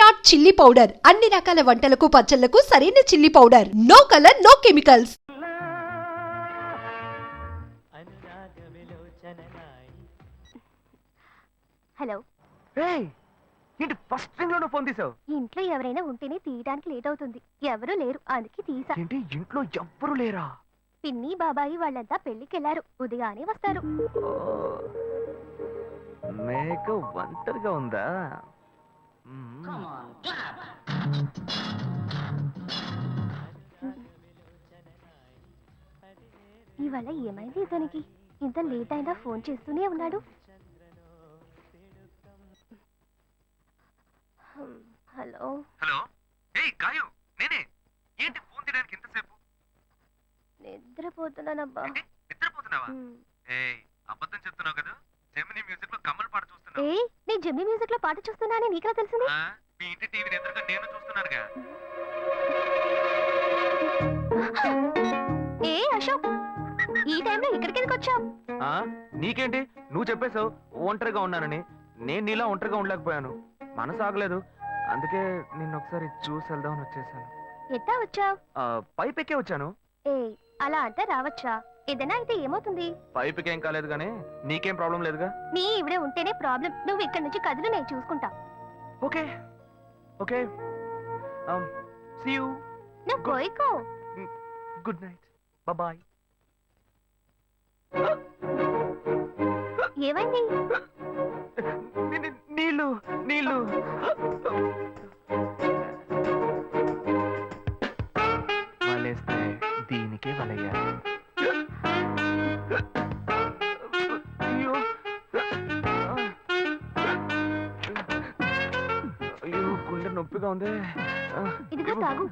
Virat chilli powder. అన్ని రకాల వంటలకు పచ్చళ్ళకు సరైన chilli powder. No colour no chemicals. Hello. ఏయ్ ఏంటి ఫస్ట్ థింగ్లోనే ఫోన్ తీసావు? ఇంట్లో ఎవరైనా ఉంటేనే తీయడానికి లేట్ అవుతుంది. ఎవరూ లేరు అందుకే తీసా. ఏంటి ఇంట్లో ఎవ్వరు లేరా? పిన్ని బాబాయి వాళ్ళంతా పెళ్ళికెళ్ళారు ఉదయానే వస్తారు. మేక ఒంటరిగా ఉందా? మ్మ్. ఇవాళ ఏమైంది ఇతనికి? ఇంత లేట్ అయినా ఫోన్ చేస్తూనే ఉన్నాడు. హ్మ్, హలో హలో ఏయ్ గాయు నేనే. ఏంటి ఫోన్ తీయడానికి ఎంతసేపు నిద్రపోతున్నానబ్బా. ఏంటి? నిద్రపోతున్నావా? హ్మ్. ఏయ్ అబద్ధం చెప్తున్నావు కదా? జెమిని మ్యూజిక్లో కమల్ పాట ఏ నేను జమ్మి మ్యూజిక్లో పాట చూస్తున్నానని నీకా తెలిసింది? ఆ, మీ ఇంటి టీవీని ఎదురుగా నేను చూస్తున్నానుగా. ఏ అశోక్ ఈ టైంలో ఇక్కడికి ఎందుకు వచ్చావు? ఆ నీకేంటి? నువ్వు చెప్పేశావు ఒంటరిగా ఉన్నానని. నేను నీలా ఒంటరిగా ఉండలేకపోయాను. మనసు ఆగలేదు. అందుకే నిన్ను ఒకసారి చూసి వెళ్దామని వచ్చేసాను. ఎట్టా వచ్చావు? ఆ, పైపెక్కే వచ్చాను. ఏ అలా అంటే రావచ్చా? ఏదైనా అయితే ఏమవుతుంది? పైపుకి ఏం కాలేదు కానీ నీకేం ప్రాబ్లం లేదుగా? నీ ఇవిడే ఉంటేనే ప్రాబ్లం. నువ్వు ఇక్కడ నుంచి కదులు నేను చూసుకుంటా. ఓకే. ఓకే. సీ యూ నువ్వు Go. కోయికో గుడ్ నైట్ బాయ్ ఏమైంది? నీళ్ళు నీళ్ళు. ఇదిగో తాగు.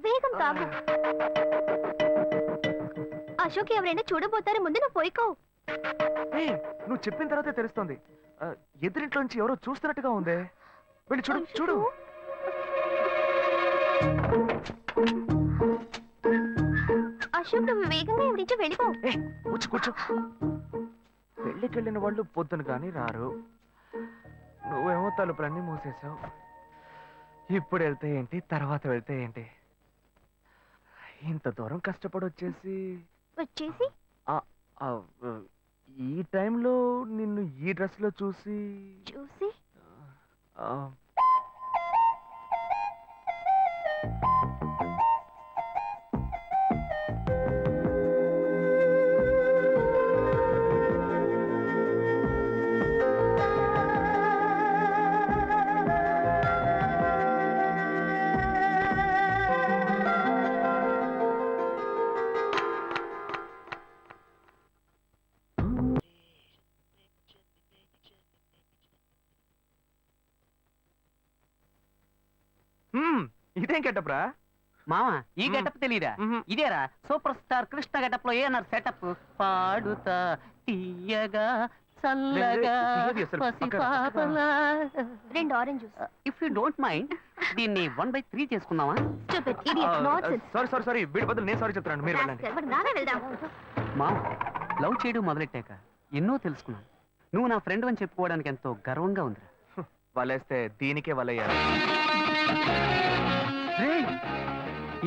వేగం తాగు. అశోక్ ఎవరైనా చూడబోతారు ముందు నువ్వు పోయికో. నువ్వు చెప్పిన తర్వాతే తెలుస్తుంది. ఆ, ఎదురింట్లోంచి ఎవరో చూస్తున్నట్టుగా ఉంది. వెళ్ళి చూడు చూడు. అశోక్ నువ్వు వేగంగా ఇవి నుంచి వెళ్ళిపో. కూర్చో. పెళ్ళికి వెళ్ళిన వాళ్ళు పొద్దున కానీ రారు. నువ్వేమో తలుపులన్నీ మూసేశావు. ఇప్పుడు వెళ్తే ఏంటి తర్వాత వెళ్తే ఏంటి? ఇంత దూరం కష్టపడి వచ్చేసి? వచ్చేసి ఆ, ఈ టైంలో నిన్ను ఈ డ్రెస్లో చూసి? చూసి ఆ, ఇదేం కెట్టప్రా మామ ఈ. గెటప్ తెలీదా? ఇదేరా సూపర్ స్టార్ కృష్ణ గెటప్లో ఏనారు సెటప్ పాడుతా తీయగా చల్లగా రెండు orange if you don't mind దీన్ని వన్ బై త్రీ చేసుకుందామా? సారీ సారీ సారీ వీడి బదులు నేను సారీ చెప్తున్నాను మీరు మామ లవ్ చేయడం మొదలెట్టాక ఎన్నో తెలుసుకున్నాను. నువ్వు నా ఫ్రెండ్ అని చెప్పుకోవడానికి ఎంతో గర్వంగా ఉందిరా. వలేస్తే దీనికే వలయ్యారు. రేయ్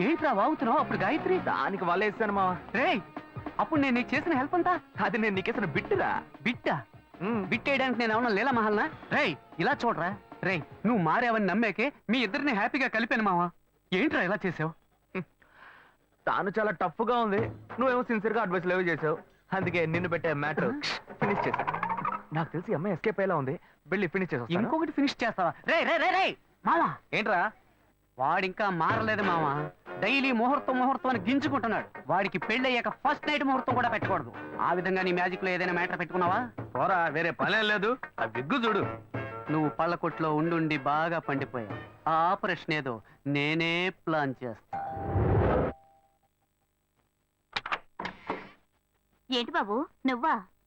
ఏంట్రా వాగుతున్నావు? అప్పుడు గాయత్రి? దానికి వలేస్తాను మా రేయ్ అప్పుడు నేను నీకు చేసిన హెల్ప్ అంతా? అది నేను నీకేసిన బిట్టురా. బిట్టా. బిట్టేయడానికి నేను ఏమన్నా లీలా మహల్నా రేయ్ ఇలా చూడరా. రేయ్ నువ్వు మారావని నమ్మాకే మీ ఇద్దరిని హ్యాపీగా కలిపాను మావా. ఏంట్రా ఇలా చేసావు? తాను చాలా టఫ్గా ఉంది. నువ్వేమో సిన్సియర్గా అడ్వైస్ లేవు చేసావు. అందుకే నిన్ను పెట్టే మ్యాటర్ ఫినిష్ చేశా నాకు తెలిసి అమ్మాయి ఎస్కేప్ అయ్యేలా ఉంది. వెళ్ళి ఫినిష్ చేసా ఇంకొకటి ఫినిష్ చేస్తావా? రే రే రే రే మావా? ఏంట్రా? వాడింకా మారలేదు మావా. డైలీ ముహూర్తం ముహూర్తం అని గింజుకుంటున్నాడు. వాడికి పెళ్ళి అయ్యాక ఫస్ట్ నైట్ ముహూర్తం కూడా పెట్టకూడదు. ఆ విధంగా నీ మ్యాజిక్లో ఏదైనా మ్యాటర్ పెట్టుకున్నావా? పోరా వేరే పనే లేదు. ఆ విగ్గు చూడు. నువ్వు పళ్ళకొట్లో ఉండుండి బాగా పండిపోయావు. ఆ ఆపరేషన్ ఏదో నేనే ప్లాన్ చేస్తా. ఏంటి బాబు? నువ్వా?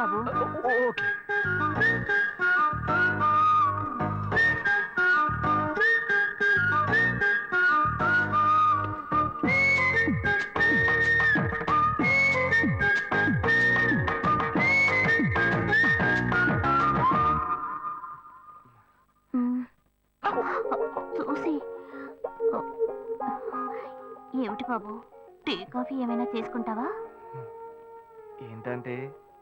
బాబు. ఓకే. చూసి. ఏమిటి బాబు? టీ కాఫీ ఏమైనా తీసుకుంటావా? ఏంటంటే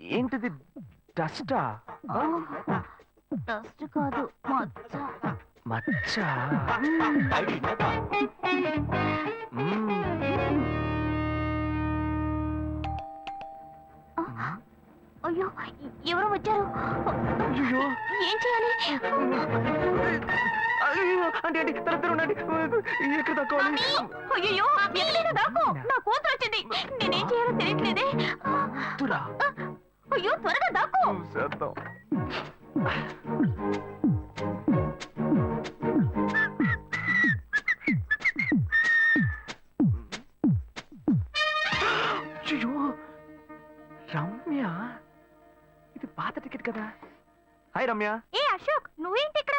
ఏంటిది? డస్టా? డస్ట్ కాదు మచ్చ. అయ్యో ఎవరో వచ్చారు. ఏం చేయాలి? అంటే అంటే తల తెర ఉండండి. ఎక్కడ తక్కువాలి అయ్యో ఎక్కడైనా దాకో నా. కూతురు వచ్చింది. నేనేం చేయాలో తెలియట్లేదే. తురా. అయ్యో త్వరగా దాకో చేద్దాం. రమ్య. ఇది పాత టికెట్ కదా. హాయ్ రమ్య ఏ అశోక్ నువ్వేంటి ఇక్కడ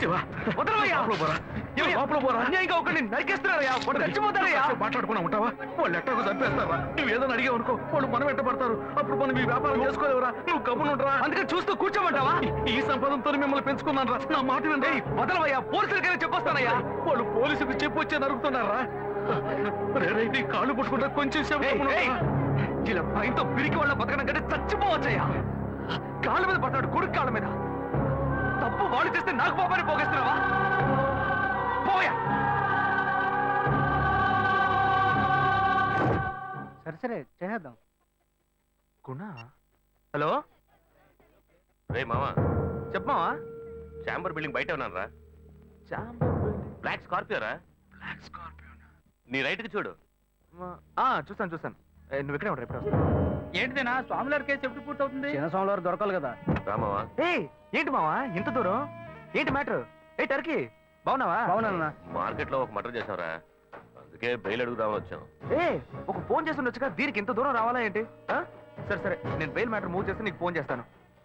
శివ వదలవయ్యా. లోపల పోరా. ఏమయ్యా? లోపల పోరా. అన్యాయంగా ఒకరిని నరికేస్తున్నారయ్యా. వాడు చచ్చిపోతారయ్యా. మాట్లాడుకున్నా ఉంటావా? వాళ్ళు ఎట్టకు చంపేస్తారా నువ్వు ఏదైనా అడిగావు అనుకో వాళ్ళు మనం వెంట పడతారు. అప్పుడు మనం ఈ వ్యాపారం చేసుకోలేవురా. నువ్వు ఉండరా అందుకని చూస్తూ కూర్చోమంటావా? ఈ సంపదంతో మిమ్మల్ని పెంచుకున్నాను రా నా మాట వినండి వదలవయ్యా. పోలీసులకైనా చెప్పొస్తానయ్యా. వాళ్ళు పోలీసులకు చెప్పు వచ్చే నరుకుతున్నారా? రే, రే, నీ కాళ్ళు పుట్టుకుంటా కొంచెం సేపు? ఇలా భయంతో పిరికి వాళ్ళ బతకడం కంటే చచ్చిపోవచ్చయ్యా. కాళ్ళ మీద పడతాడు కొడుకు కాళ్ళ మీద. తప్పు వాళ్ళు చేస్తే నాకు పాపాన్ని పోగేస్తున్నావా? పోయా. సరే సరే చేద్దాం గుణ హలో? రే మామా చెప్పమావా చాంబర్ బిల్డింగ్ బయట ఉన్నాను రా. Chamber building? బ్లాక్ స్కార్పియో రా బ్లాక్ స్కార్పియో నీ రైట్కి చూడు చూస్తాను చూస్తాను. నువ్వు ఇక్కడే ఉంటా ఇప్పుడు. ఏంటిదేనా? స్వామివారి కేసు ఎప్పుడు పూర్తవుతుంది? చిన్న స్వామివారు దొరకాలి కదా. రామావా ఏంటి మావా? ఇంత దూరం? ఏంటి మ్యాటర్? ఏ టర్కీ బాగున్నావా? అవునన్నా మార్కెట్లో ఒక మర్డర్ చేసావురా. అందుకే బెయిల్ అడుగుదామని వచ్చాం. ఏ ఒక ఫోన్ చేసి ఉండొచ్చుగా దీనికి ఇంత దూరం రావాలా ఏంటి? ఆ? సరే సరే నేను బెయిల్ మ్యాటర్ మూవ్ చేస్తే నీకు ఫోన్ చేస్తాను.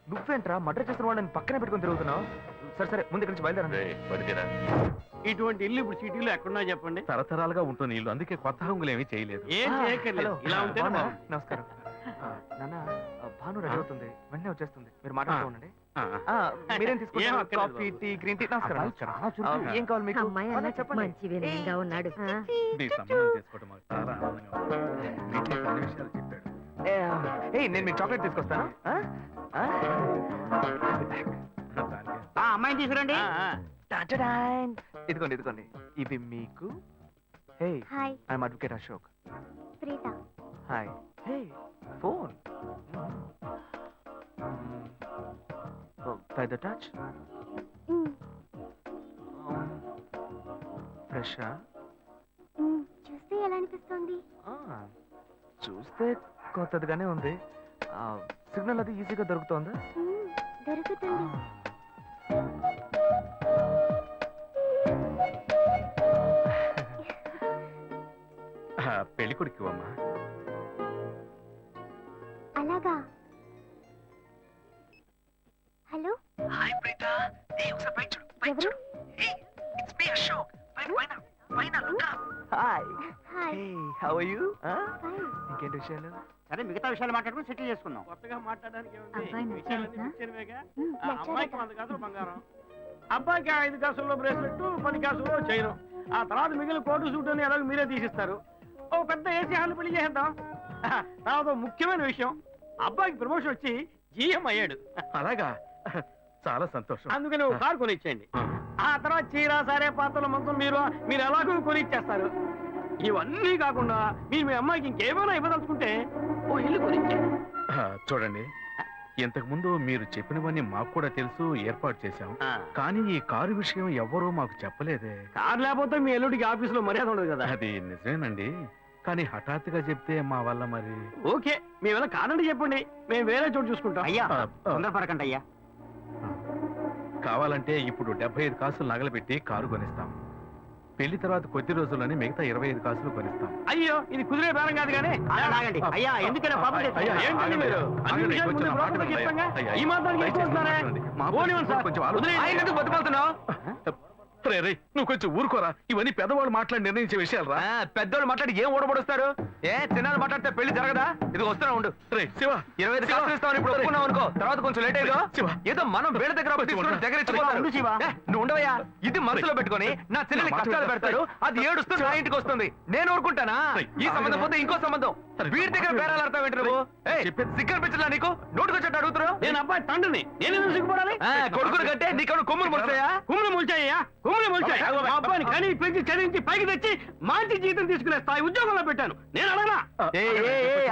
నువ్వేంట్రా మర్డర్ చేసిన వాళ్ళని పక్కనే పెట్టుకొని తిరుగుతున్నావు? సరే సరే ముందు ఇక్కడి నుంచి బయలుదేరండి. రే పడితేరా ఇటువంటి ఇల్లు ఇప్పుడు సిటీలో ఎక్కడున్నా చెప్పండి. తరతరాలుగా ఉంటుంది ఇల్లు అందుకే కొత్త హంగులు ఏమీ చేయలేదు. ఏం చేయక్కర్లేదు. ఇలా. నమస్కారం. ఆ, నాన్న ఆ, భాను రెడీ అవుతుంది. వెంటనే వచ్చేస్తుంది. మీరు మాట్లాడుతూ మీరేం ఏం తీసుకుంటారు అక్కర్లేదు కాఫీ బాబు. Tea green tea? నమస్కారం. నమస్కారం ఆ, ఏం కావాలి మీకు? అమ్మాయి ఆ, అన్న చెప్పండి. మంచి వినయంగా ఉన్నాడు. నేను మీకు చాక్లెట్ తీసుకొస్తాను. ఆ? అమ్మాయిని తీసుకురండి. ఇదిగోండి ఇదిగోండి. ఇవి మీకు. Hey hi. I'm advocate Ashok. Preetha. Hi. Hey phone. మ్, చూస్తే ఎలా అనిపిస్తుంది? చూస్తే కొత్తదిగానే ఉంది. సిగ్నల్ అది ఈజీగా దొరుకుతోందా? దొరుకుతుంది. పెళ్ళి కొడుకు అమ్మా అలాగా. హలో? హాయ్ ప్రీత. ఏ ఒకసారి పైకి చూడు ఎవరు? చూడు. ఏ ఇట్స్ మీ అశోక్. పైన పైన పైన look hi hi hey are you ఇంకేంటి విషయాలు? సరే మిగతా విషయాలు మాట్లాడుకుని సెటిల్ చేసుకుందాం. కొత్తగా మాట్లాడడానికి బంగారం. అబ్బాయికి ఐదు కాసుల్లో బ్రేస్లెట్ పది కాసుల్లో చైన్. ఆ తర్వాత మిగిలిన కోటు సూట్ అని ఎలాగో మీరే తీసిస్తారు. ఓ పెద్ద ఏసీ హాల్ పెళ్ళి చేసేద్దాం. తర్వాత ముఖ్యమైన విషయం అబ్బాయికి ప్రమోషన్ వచ్చి జీఎం అయ్యాడు. అలాగా? చాలా సంతోషం. అందుకని ఓ కారు కొనిచ్చేయండి. ఆ. తర్వాత చీర సారే పాత్రల మొత్తం మీరు మీరు ఎలాగో కొనిచ్చేస్తారు. ఇవన్నీ కాకుండా మీరు మీ అమ్మాయికి ఇంకేమైనా ఇవ్వదలుచుకుంటే ఓ ఇల్లు ఆ, చూడండి. ఇంతకు ముందు మీరు చెప్పినవన్నీ మాకు కూడా తెలుసు ఏర్పాటు చేశాం. కానీ ఈ కారు విషయం ఎవ్వరూ మాకు చెప్పలేదే. కారు లేకపోతే మీ ఎల్లుడికి ఆఫీసులో మర్యాద ఉండదు కదా. అది నిజమేనండి. కానీ హఠాత్తుగా చెప్తే మా వల్ల మరి? ఓకే మీ వల్ల కాదండి చెప్పండి. మేము వేరే చోటు చూసుకుంటాం. అయ్యా తొందరపడకండి అయ్యా. కావాలంటే ఇప్పుడు డెబ్బై ఐదు కాసులు నగలబెట్టి కారు కొనిస్తాం. పెళ్ళి తర్వాత కొద్ది రోజుల్లోనే మిగతా ఇరవై ఐదు కాసులు కొనిస్తాం. అయ్యో ఇది కుదిరే బేరం కాదు కానీ ఆగండి. అయ్యా ఎందుకైనా పాపం ఏంటండి మీరు? అన్ని విషయాలు ముందు బ్రోకర్కి. చెప్పంగా? ఈ మాత్రానికి. కొంచెం బతుకుతున్నావు రే, రే, నువ్వు కొంచెం ఊరుకోరా. ఇవన్నీ పెద్దవాళ్ళు మాట్లాడి నిర్ణయించే విషయాలు రా పెద్దోళ్ళు మాట్లాడి ఏం ఓడబడుస్తారు ఏ చిన్నాళ్ళు మాట్లాడితే పెళ్ళి జరగదా? ఇది వస్తున్నా ఉండు. రే శివ. ఇరవై ఐదు కాసులు ఇస్తామని ఇప్పుడు అనుకో తర్వాత కొంచెం లేట్ అయ్యో శివ. ఏదో మనం వేరే దగ్గర దగ్గర నువ్వు ఉండవయ్యా? ఇది మనసులో పెట్టుకొని నా చెల్లెలి కష్టాలు. పెడతారు. అది ఏడుస్తూ నా ఇంటికి వస్తుంది. నేను ఊరుకుంటానా? ఈ సంబంధం పోతే ఇంకో సంబంధం. వీడి దగ్గర బేరాలు ఆడతావు ఏంటి నువ్వు? పిచ్చలా నీకు? నోటుకొచ్చేట్టు అడుగుతున్నావు? నేను అబ్బాయి తండ్రిని. నేను సిగ్గుపడాలి? కొడుకులు కంటే నీకెవరు కొమ్ములు ముడతాయా కుమ్ములు ముల్చాయ్యా. కుమ్ములు ముల్చాయి బాబాయ్, మా అబ్బాయిని. కని పెంచి చదివించి పైకి తెచ్చి మంచి జీతం తీసుకునే స్థాయి ఉద్యోగంలో పెట్టాను. నేను అడగనా?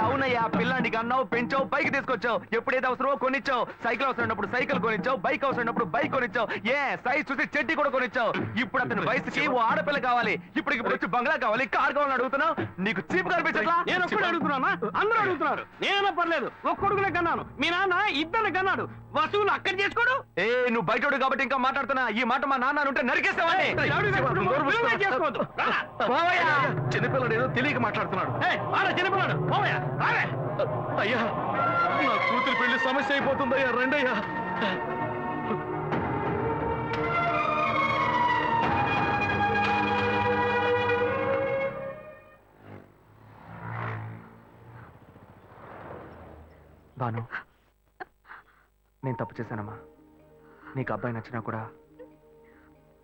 అవునయ్యా పిల్లానికి అన్నావు పెంచావు పైకి తీసుకొచ్చావు. ఎప్పుడైతే అవసరమో కొనిచ్చావు. సైకిల్ అవసరం ఉన్నప్పుడు సైకిల్ కొనిచ్చావు బైక్ అవసరం ఉన్నప్పుడు బైక్ కొనిచ్చావు. ఏ సైజ్ చూసి చెట్టి కూడా కొనిచ్చావు. ఇప్పుడు అతని వయసుకి ఓ ఆడపిల్ల కావాలి. ఇప్పుడు ఇప్పుడు వచ్చి బంగ్లా కావాలి కార్ కావాలని అడుగుతున్నావు. నీకు చీప్ కనిపించట్లా? నేను ఒక్కడే అడుగుతున్నానా? అందరూ అడుగుతున్నారు. నేనైనా పర్లేదు. ఒక్క కొడుకునే కన్నాను. మీ నాన్న ఇద్దరు కన్నాడు. వసూలు అక్కడ చేసుకోడు? ఏ నువ్వు బయటోడు కాబట్టి ఇంకా మాట్లాడుతున్నా. ఈ మాట మా నాన్న ఉంటే నరికేస్తావని చేస్తావని చిన్నపిల్లడు ఏదో తెలియక మాట్లాడుతున్నాడు. చిన్నపిల్లడు. అయ్యా నా కూతురు పెళ్ళి సమస్య అయిపోతుందయ్యా రండయ్యా. భాను నేను తప్పు చేశానమ్మా. నీకు అబ్బాయి నచ్చినా కూడా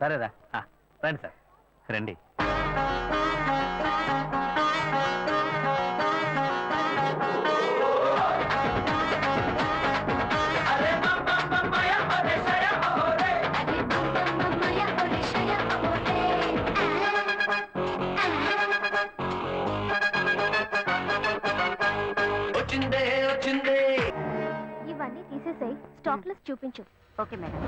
సరేరా. రండి సార్. రండి. ఇవన్నీ తీసేసాయి. స్టాక్ లిస్ట్ చూపించు. Okay madam.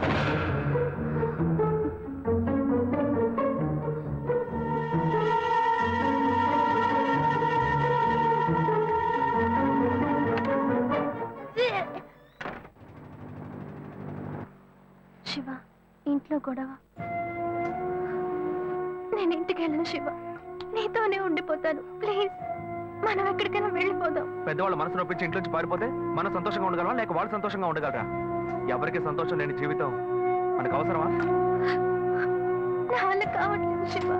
శివ ఇంట్లో గొడవ. నేను ఇంటికి వెళ్ళను శివ. నీతోనే ఉండిపోతాను. ప్లీజ్ మనం ఎక్కడికైనా వెళ్ళిపోదాం. పెద్దవాళ్ళ మనసు నొప్పించి ఇంట్లోంచి పారిపోతే మనం సంతోషంగా ఉండగలమా లేక వాళ్ళు సంతోషంగా ఉండగలరా? ఎవరికి సంతోషం లేని జీవితం మనకు అవసరమా? నా వల్ల కావట్లేదు శివ.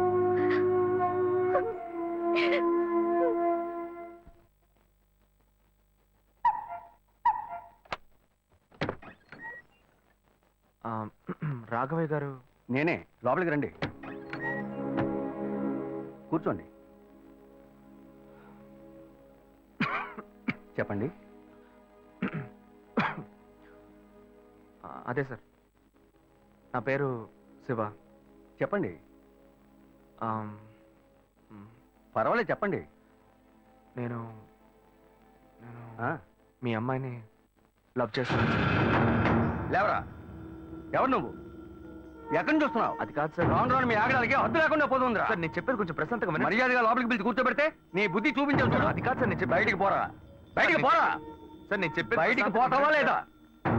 రాఘవయ్య గారు. నేనే లోపలికి రండి. కూర్చోండి. చెప్పండి. అదే సార్. నా పేరు శివ. చెప్పండి. పర్వాలేదు చెప్పండి. నేను నేను మీ అమ్మాయిని లవ్ చేస్తాను లేవరా? ఎవరు నువ్వు? ఎక్కడి చూస్తున్నావు అది కాదు సార్. రాను రాను మీ ఆగడానికి హద్దు లేకుండా పోతుందిరా. సార్ నేను చెప్పేది కొంచెం ప్రశాంతంగా వినండి. మర్యాదగా లోపలికి పిలిచి కూర్చోబెడితే నీ బుద్ధి చూపించావు చూడు. అది కాదు సార్ నేను చెప్పేది బయటికి పోరా. బయటికి పోరా. సార్ నేను చెప్పేది బయటికి ప్రశాంతంగా పోతావా వినండి లేదా.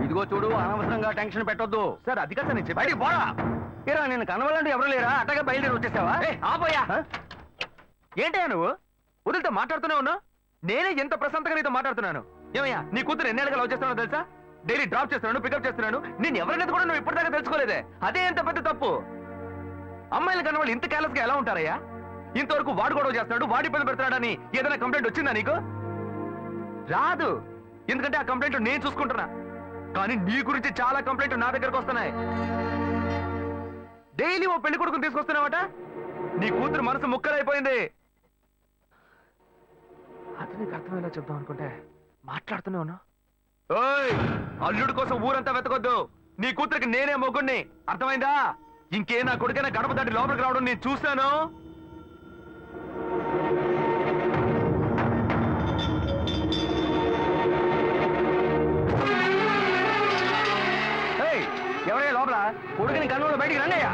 ఇదిగో చూడు అనవసరంగా టెన్షన్ పెట్టొద్దు. సార్ అది కాదు సార్ నేను చెప్పేది బయటికి పోరా. ఏరా నేను కనవాలంటే ఎవరు లేరా? అట్టగా బయలుదేరి వచ్చేసావా? ఆపోయా? ఏంటయ్యా నువ్వు? వదిలితో మాట్లాడుతూనే ఉన్నా నేనే ఎంత ప్రశాంతంగా నీతో మాట్లాడుతున్నాను. ఏమయ్యా నీ కూతురు ఎన్ని అడగలు లవ్ చేస్తున్నావు తెలుసా? డైలీ డ్రాప్ చేస్తున్నాను పికప్ చేస్తున్నాను. నేను ఎవరినైతే కూడా నువ్వు ఇప్పటిదాకా తెలుసుకోలేదే. అదే ఎంత పెద్ద తప్పు? అమ్మాయిలు కన్నా వాళ్ళు ఇంత కేర్లెస్గా ఎలా ఉంటారయ్యా? ఇంతవరకు వాడు గొడవ చేస్తున్నాడు వాడి ఇబ్బంది పెడుతున్నాడని ఏదైనా కంప్లైంట్ వచ్చిందా నీకు? రాదు. ఎందుకంటే ఆ కంప్లైంట్ నేను చూసుకుంటున్నా. కానీ నీ గురించి చాలా కంప్లైంట్ నా దగ్గరకు వస్తున్నాయి. డైలీ ఓ పెళ్ళి కొడుకుని తీసుకొస్తున్నావట? నీ కూతురు మనసు ముక్కలైపోయింది. అతనికి అర్థమయ్యేలా చెప్దాం అనుకుంటే మాట్లాడుతూనే ఉన్నావు. ఓయ్ అల్లుడు కోసం ఊరంతా వెతకొద్దు. నీ కూతురికి నేనే మొగ్గుణ్ణి అర్థమైందా? ఇంకే నా కొడుకైనా గడప దాటి లోపలికి రావడం నేను చూశాను. ఏయ్, ఎవరయ్యా లోపల? కొడుకుని కన్నులో బయటికి రండియ్యా.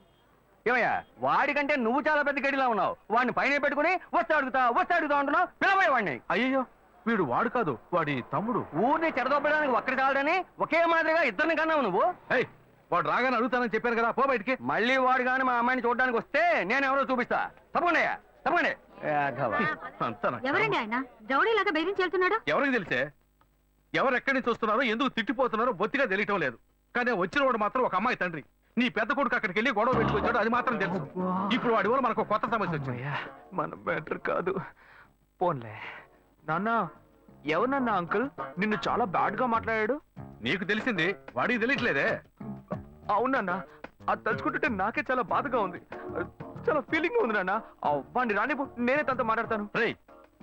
ఏమయ్యా వాడికంటే నువ్వు చాలా పెద్ద గడిలా ఉన్నావు. వాడిని పైన పెట్టుకుని వస్తా అడుగుతా వస్తా అడుగుతా అంటున్నావు. పిలవయ్య వాడిని. అయ్యయ్యో వీడు వాడు కాదు వాడి తమ్ముడు. ఊరిని చెడదొబ్బడానికి ఒక్కడి చాలదని ఒకే మాదిరిగా ఇద్దరిని కన్నావు నువ్వు. ఏయ్ వాడు రాగానే అడుగుతానని చెప్పాను కదా పో బయటికి. మళ్ళీ వాడు కానీ మా అమ్మాయిని చూడడానికి వస్తే నేను ఎవరో చూపిస్తా. తప్పకుండా తప్పకుండా ఎవరండి ఆయన? రౌడీలాగా బెదిరించి వెళ్తున్నాడు ఎవరికి తెలిసే? ఎవరు ఎక్కడి నుంచి వస్తున్నారో ఎందుకు తిట్టిపోతున్నారో బొత్తిగా తెలియటం లేదు. కానీ వచ్చిన వాడు మాత్రం ఒక అమ్మాయి తండ్రి. నీ పెద్ద కొడుకు అక్కడికి వెళ్ళి గొడవ పెట్టుకొచ్చాడు అది మాత్రం తెలుసు. ఇప్పుడు వాడి వల్ల మనకు కొత్త సమస్య వచ్చింది. మన బెటర్ కాదు. పోన్లే. నాన్న ఎవరన్నా అంకుల్? నిన్ను చాలా బ్యాడ్గా మాట్లాడాడు. నీకు తెలిసింది వాడికి తెలియట్లేదే. అవునన్నా అది తలుచుకుంటుంటే నాకే చాలా బాధగా ఉంది. చాలా ఫీలింగ్ ఉంది నాన్న. వాడిని రాని నేనే తనతో మాట్లాడతాను. రేయ్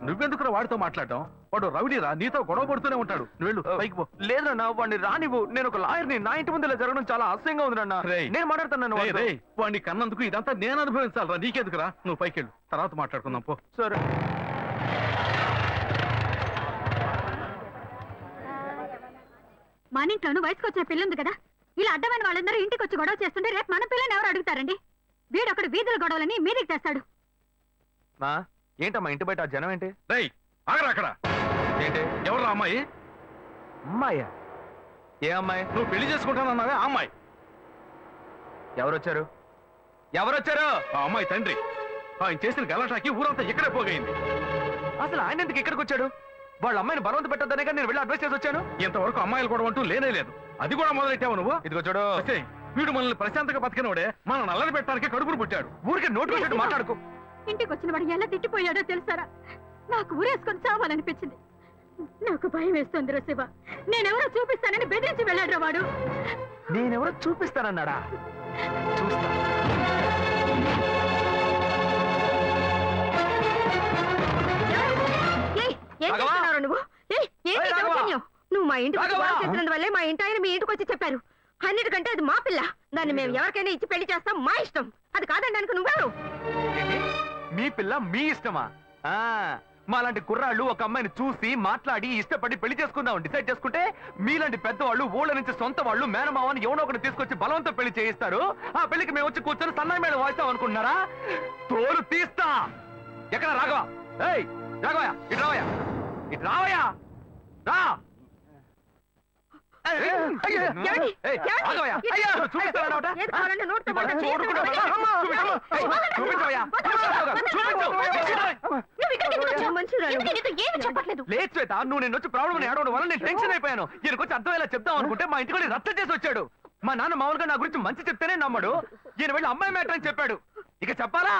నువ్వెందుకురా వాడితో మాట్లాడటం? వాడు రవిడిరా నీతో గొడవ పడుతూనే ఉంటాడు. వెళ్ళు పైకి పో. లేదు నాన్న వాడిని రానివ్వు. నేను ఒక లాయర్ని నా ఇంటి ముందు ఇలా జరగడం చాలా అసహ్యంగా ఉంది నాన్న. రేయ్. నేను మాట్లాడుతున్నాను వాడిని కన్నందుకు ఇదంతా నేను అనుభవించాలరా నీకెందుకురా? నువ్వు పైకి వెళ్ళు. తర్వాత మాట్లాడుకుందాం పో. సరే. మన ఇంట్లోనూ వయసుకు వచ్చిన పిల్ల ఉంది కదా? ఇలా అడ్డమైన వాళ్ళందరూ ఇంటికి వచ్చి గొడవ చేస్తుంటే రేపు మన పిల్లని ఎవరు అడుగుతారండి? వీడు అక్కడ వీధుల గొడవలని మీదికి తెస్తాడు. మా ఏంటమ్మా ఇంటి బయట ఆ జనం ఏంటి? రేయ్ ఆగరా అక్కడ. ఏంటి? ఎవరు అమ్మాయి? అమ్మాయ్యా ఏ అమ్మాయి? నువ్వు పెళ్ళి చేసుకుంటానన్నావే ఆ అమ్మాయి. ఎవరొచ్చారు? ఎవరొచ్చారు? ఆ అమ్మాయి తండ్రి. ఆయన చేసిన గలాటాకి ఊరంతా ఇక్కడే పోగైంది. అసలు ఆయన ఎందుకు ఇక్కడికి వచ్చాడు? వాళ్ళ అమ్మాయిని బలవంత పెట్టద్దనే కానీ నేను వెళ్ళి అడ్వైస్ చేసి వచ్చాను. ఇంతవరకు అమ్మాయిలు కూడా అంటూ లేనే లేదు. అది కూడా మొదలెట్టావు నువ్వు? ఇదిగో చూడు. వీడు మనల్ని ప్రశాంతంగా బతికినోడే మన నల్లని పెట్టడానికి కడుపును పుట్టాడు. ఊరికి నోటు మాట్లాడుకో. ఇంటికి వచ్చిన వాడు ఎలా తిట్టిపోయాడో తెలుసారా? నాకు ఊరేసుకొని చావాలనిపించింది. నాకు భయం వేస్తుంది శివ. నేనెవరో చూపిస్తానని బెదిరించి వెళ్ళాడు వాడు. నేనెవరో చూపిస్తానన్నాడా? చూస్తా. ఏయ్, ఏం రాఘవా? నువ్వు? ఏయ్, ఏంటి ఏయ్, రాఘవా? దౌర్జన్యం? నువ్వు మా ఇంటికి వచ్చి రాఘవా? గొడవ చేస్తున్నందువల్లే మా ఇంటి ఆయన మీ ఇంటికి వచ్చి చెప్పారు. అన్నిటికంటే అది మా పిల్ల. దాన్ని మేము ఎవరికైనా ఇచ్చి పెళ్ళి చేస్తాం మా ఇష్టం. అది కాదండానికి నువ్వెవరు? ఏంటి? మీ పిల్ల మీ ఇష్టమా? ఆ మాలాంటి కుర్రాళ్ళు ఒక అమ్మాయిని చూసి మాట్లాడి ఇష్టపడి పెళ్ళి చేసుకుందాం డిసైడ్ చేసుకుంటే మీలాంటి పెద్దవాళ్ళు ఊళ్ళ నుంచి సొంత వాళ్ళు మేనమావని ఎవడో ఒకటి తీసుకొచ్చి బలవంతం పెళ్ళి చేయిస్తారు. ఆ పెళ్ళికి మేము వచ్చి కూర్చొని సన్నాయి మేడం వాయిస్తాం అనుకుంటున్నారా? తోలు తీస్తా. ఎక్కడ రాఘవ? ఏయ్ రాఘవయ్య ఇటు రావయా ఇటు రావయా రా. లేదు శ్వేత నువ్వు నేను వచ్చి ప్రాబ్లం ఏడవడం వల్ల నేను టెన్షన్ అయిపోయాను ఈయనకు వచ్చి అర్థమయ్యేలా చెప్దాం అనుకుంటే మా ఇంటికి రచ్చ చేసి వచ్చాడు మా నాన్న మామూలుగా నా గురించి మంచి చెప్తేనే నమ్మడు ఈయన వెళ్ళి అమ్మాయి మ్యాటర్ అని చెప్పాడు ఇక చెప్పాలా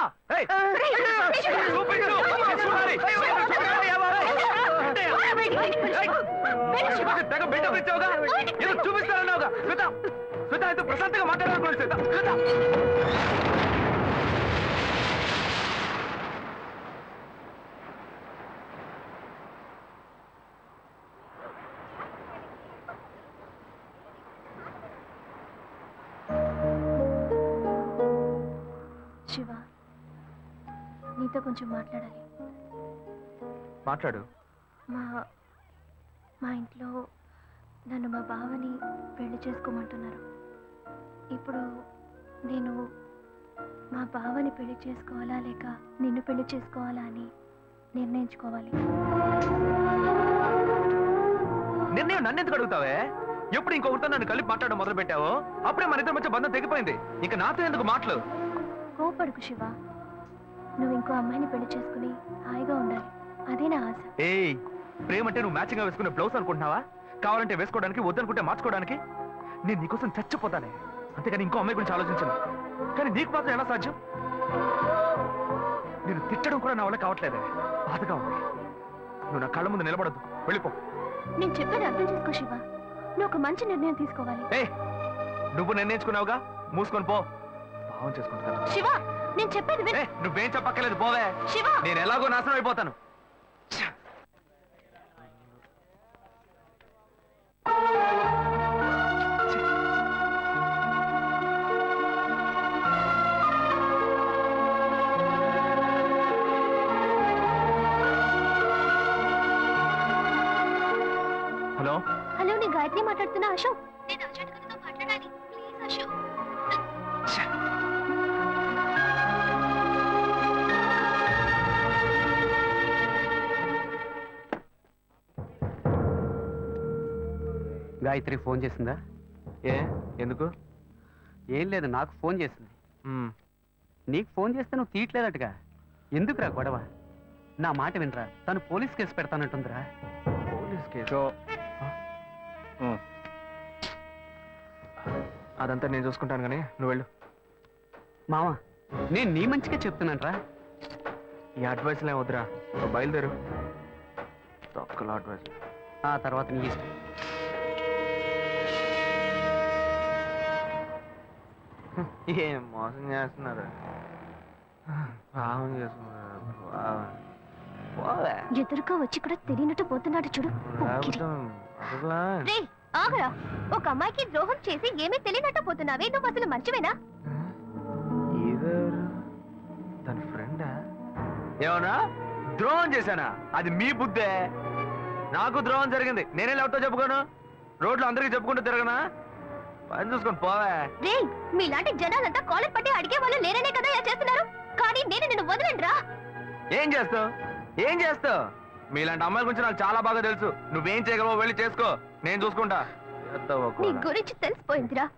తెగ బిల్డప్ ఇచ్చావుగా ఏదో చూపిస్తానన్నావుగా శ్వేత శ్వేత ప్రశాంతంగా శ్వేత శ్వేత శివ నీతో కొంచెం మాట్లాడాలి. మాట్లాడు. మా మా ఇంట్లో నన్ను మా బావని పెళ్ళి చేసుకోమంటున్నారు. ఇప్పుడు నేను మా బావని పెళ్ళి చేసుకోవాలా లేక నిన్ను పెళ్ళి చేసుకోవాలా అని నిర్ణయించుకోవాలి. నిర్ణయం నన్ను ఎందుకు అడుగుతావే? ఎప్పుడు ఇంకొకరితో నన్ను కలిపి మాట్లాడడం మొదలు పెట్టావో అప్పుడే మన ఇద్దరి మధ్య బంధం తెగిపోయింది. ఇంకా నాతో ఎందుకు మాటలు కోపడుకు శివ. నువ్వు ఇంకో అమ్మాయిని పెళ్ళి చేసుకుని హాయిగా ఉండాలి. అదే నా ఆశ. ఏయ్ ప్రేమ అంటే నువ్వు మ్యాచింగ్గా వేసుకునే బ్లౌజ్ అనుకుంటున్నావా? కావాలంటే వేసుకోవడానికి వద్దనుకుంటే మార్చుకోవడానికి? నేను నీకోసం చచ్చిపోతానే. అంతేగాని ఇంకో అమ్మాయి గురించి ఆలోచించను. కానీ నీకు మాత్రం ఎలా సాధ్యం? నేను తిట్టడం కూడా నా వల్ల కావట్లేదే. బాధగా ఉంది. నువ్వు నా కళ్ళ ముందు నిలబడద్దు. వెళ్ళిపో. నేను చెప్పేది అర్థం చేసుకో శివ. నువ్వు ఒక మంచి నిర్ణయం తీసుకోవాలి. ఏ నువ్వు నిర్ణయించుకున్నావుగా? మూసుకొని పో. భావం చేసుకుంటాను శివ నేను చెప్పేది విను. ఏ నువ్వేం చెప్పక్కర్లేదు పోవే. శివ! నేను ఎలాగో నాశనం అయిపోతాను. గాయత్రి మాట్లాడుతున్నా అశోక్ నేను అర్జెంట్ గారితో మాట్లాడాలి. ప్లీజ్ అశోక్. గాయత్రి ఫోన్ చేసిందా? ఏ? ఎందుకు? ఏం లేదు నాకు ఫోన్ చేసింది. నీకు ఫోన్ చేస్తే నువ్వు తీయట్లేదట్టుగా ఎందుకురా గొడవ? నా మాట వినరా? తను పోలీస్ కేసు పెడతానంటుందిరా. Police case? అదంతా నేను చూసుకుంటాను కానీ నువ్వు వెళ్ళు. మావా నేను నీ మంచిగా చెప్తున్నానరా. ఈ అడ్వైస్లే వద్దురా? బయలుదేరు. తొక్కల అడ్వైస్ ఆ తర్వాత నీ ఇష్టం. ఏం మోసం చేస్తున్నారు? పావం పోవే. ఎదురుగా వచ్చి కూడా తెలియనట్టు పోతున్నాడు చూడు. రే ఆగరా. ఒక అమ్మాయికి ద్రోహం చేసి ఏమీ తెలియనట్టు పోతున్నావే? నువ్వు అసలు మంచివేనా తన ఫ్రెండా? ఏమన్నా? ద్రోహం చేశానా? అది మీ బుద్ధే. నాకు ద్రోహం జరిగింది. నేనే ఎవరితో చెప్పుకోను. రోడ్లు అందరికీ చెప్పుకుంటూ తిరగనా? పని చూసుకొని పోవే. రే మీలాంటి జనాలంతా కాలర్ పట్టి అడిగే వాళ్ళు లేరనే కదా ఇలా చేస్తున్నారు. కానీ నేను నిన్ను వదలండి రా ఏం చేస్తావు? ఏం చేస్తావు? మీలాంటి అమ్మాయిల గురించి నాకు చాలా బాగా తెలుసు. నువ్వేం చేయగలవో వెళ్ళి చేసుకో. నేను చూసుకుంటా. నీ? గురించి తెలిసిపోయిందిరా.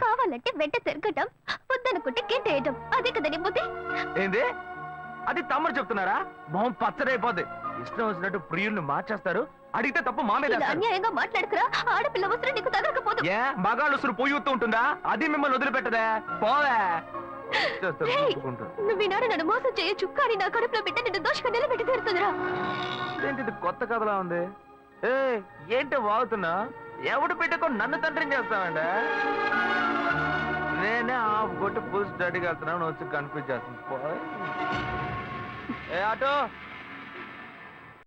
కావాలంటే వెంట తిరగటం వద్దనుకుంటే గెంటేయటం. అదే కదా బుద్ధి? ఏంది? అది తమ్ముడు చెప్తున్నారా? మొహం పచ్చడైపోద్ది ఇష్టం వచ్చినట్టు ప్రియుల్ని మార్చేస్తారు. అడిగితే తప్పు మా మీద ఇలా వేస్తారు. అన్యాయంగా మాట్లాడుకురా. ఆడపిల్ల వస్త్రం నీకు తగలకపోదు. ఏ? మగాళ్ళు ఉసురు పొయ్యి ఊత్తూ ఉంటుందా? అది మిమ్మల్ని వదిలిపెట్టదే. పోవే. నువ్వు ఈనాడు నన్ను మోసం చేయొచ్చు కానీ నా కడుపులో బిడ్డ నిన్ను దోషగా నిలబెట్టి తీరుతుందిరా ఇదేంటి ఇది కొత్త కథలా ఉంది? ఏ ఏంటి వాగుతున్నా? ఎవడు పెట్టుకొని నన్ను తండ్రిని చేస్తావండి? నేనే ఆఫ్ కొట్టి ఫుల్ స్టడీకి వెళ్తున్నాను వచ్చి కన్ఫ్యూజ్ చేస్తుంది పోయ్. Hey auto.